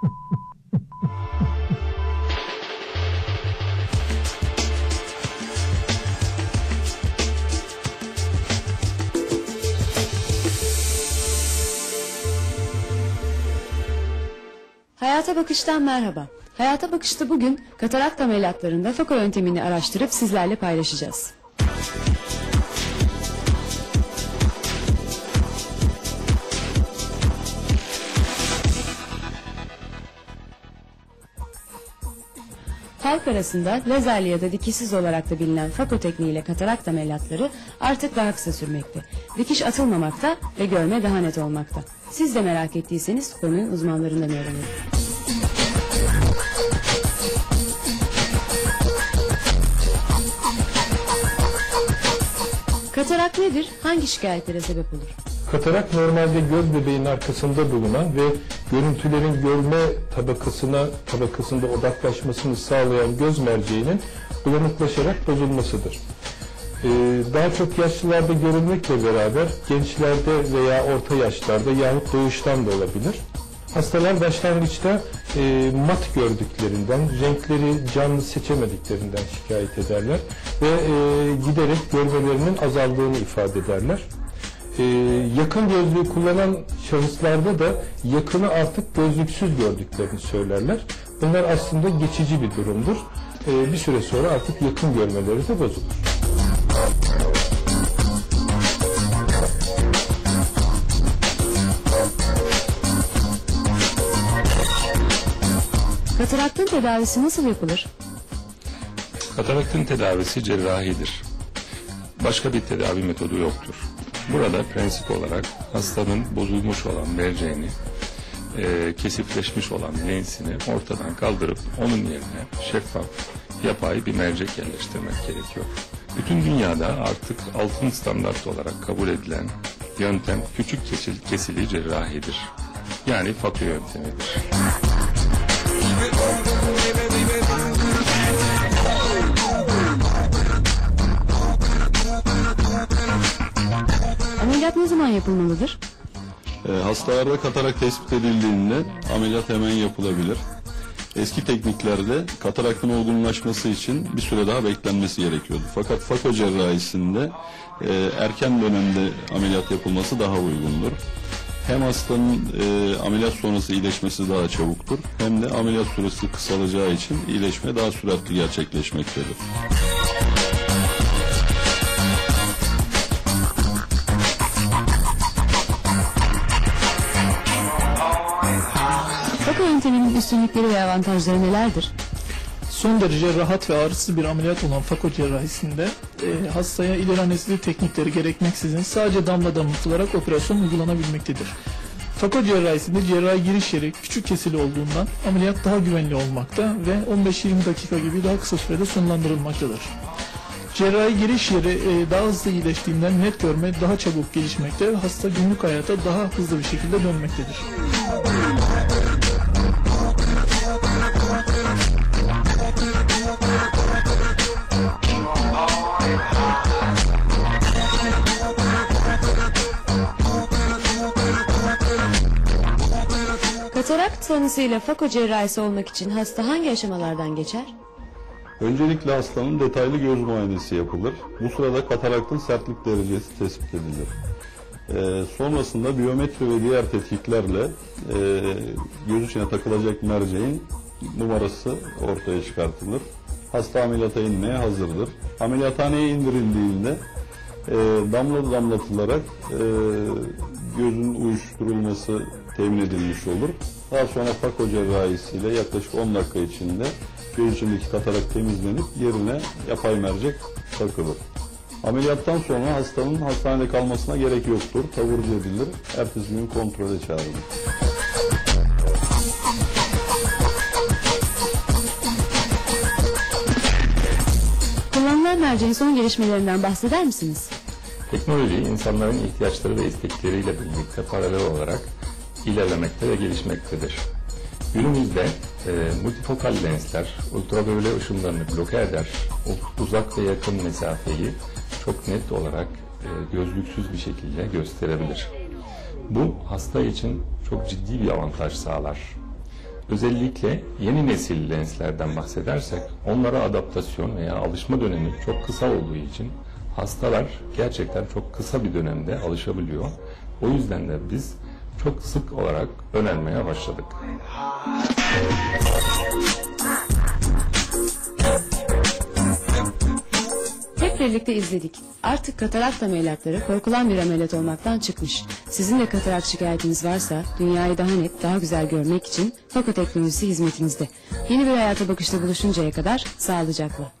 Hayata Bakış'tan merhaba. Hayata Bakış'ta bugün katarakt ameliyatlarında fako yöntemini araştırıp sizlerle paylaşacağız. Halk arasında lazerli ya da dikişsiz olarak da bilinen fako tekniğiyle katarakt ameliyatları artık daha kısa sürmekte. Dikiş atılmamakta ve görme daha net olmakta. Siz de merak ettiyseniz konuyu uzmanlarından öğrenin. Katarak nedir? Hangi şikayetlere sebep olur? Katarak normalde göz bebeğinin arkasında bulunan ve görüntülerin görme tabakasına tabakasında odaklaşmasını sağlayan göz merceğinin bulanıklaşarak bozulmasıdır. Ee, daha çok yaşlılarda görülmekle beraber gençlerde veya orta yaşlarda yahut doğuştan da olabilir. Hastalar başlangıçta e, mat gördüklerinden, renkleri canlı seçemediklerinden şikayet ederler ve e, giderek görmelerinin azaldığını ifade ederler. Ee, yakın gözlüğü kullanan şahıslarda da yakını artık gözlüksüz gördüklerini söylerler. Bunlar aslında geçici bir durumdur. Ee, bir süre sonra artık yakın görmeleri de bozulur. Kataraktın tedavisi nasıl yapılır? Kataraktın tedavisi cerrahidir. Başka bir tedavi metodu yoktur. Burada prensip olarak hastanın bozulmuş olan merceğini, e, kesifleşmiş olan lensini ortadan kaldırıp onun yerine şeffaf, yapay bir mercek yerleştirmek gerekiyor. Bütün dünyada artık altın standart olarak kabul edilen yöntem küçük kesil, kesili cerrahidir. Yani fatı yöntemidir. Zaman yapılmalıdır? E, hastalarda katarak tespit edildiğinde ameliyat hemen yapılabilir. Eski tekniklerde kataraktın olgunlaşması için bir süre daha beklenmesi gerekiyordu. Fakat fako cerrahisinde e, erken dönemde ameliyat yapılması daha uygundur. Hem hastanın e, ameliyat sonrası iyileşmesi daha çabuktur hem de ameliyat süresi kısalacağı için iyileşme daha süratli gerçekleşmektedir. Yönteminin üstünlükleri ve avantajları nelerdir? Son derece rahat ve ağrısız bir ameliyat olan fako cerrahisinde e, hastaya ileri anestezi teknikleri gerekmeksizin sadece damla damlatılarak operasyon uygulanabilmektedir. Fako cerrahisinde cerrahi giriş yeri küçük kesili olduğundan ameliyat daha güvenli olmakta ve 15-20 dakika gibi daha kısa sürede sonlandırılmaktadır. Cerrahi giriş yeri e, daha hızlı iyileştiğinden net görme daha çabuk gelişmekte ve hasta günlük hayata daha hızlı bir şekilde dönmektedir. Katarakt tanısıyla fako cerrahisi olmak için hasta hangi aşamalardan geçer? Öncelikle hastanın detaylı göz muayenesi yapılır. Bu sırada kataraktın sertlik derecesi tespit edilir. Ee, sonrasında biyometri ve diğer tetkiklerle e, göz içine takılacak merceğin numarası ortaya çıkartılır. Hasta ameliyata inmeye hazırdır. Ameliyathaneye indirildiğinde e, damla damlatılarak e, gözün uyuşturulması temin edilmiş olur. Daha sonra fako cerrahisiyle yaklaşık 10 dakika içinde göz içindeki katarak temizlenip yerine yapay mercek takılır. Ameliyattan sonra hastanın hastanede kalmasına gerek yoktur. Taburcu edilir. Ertesi gün kontrole çağrılır. Kullanılan merceğin son gelişmelerinden bahseder misiniz? Teknoloji insanların ihtiyaçları ve istekleriyle birlikte paralel olarak ilerlemekte ve gelişmektedir. Günümüzde e, multifokal lensler ultraviyole ışınlarını bloke eder, uzak ve yakın mesafeyi çok net olarak e, gözlüksüz bir şekilde gösterebilir. Bu hasta için çok ciddi bir avantaj sağlar. Özellikle yeni nesil lenslerden bahsedersek onlara adaptasyon veya alışma dönemi çok kısa olduğu için hastalar gerçekten çok kısa bir dönemde alışabiliyor. O yüzden de biz çok sık olarak önermeye başladık. Hep birlikte izledik. Artık katarakt ameliyatları korkulan bir ameliyat olmaktan çıkmış. Sizin de katarakt şikayetiniz varsa dünyayı daha net, daha güzel görmek için Fako Teknolojisi hizmetinizde. Yeni bir hayata bakışta buluşuncaya kadar sağlıcakla.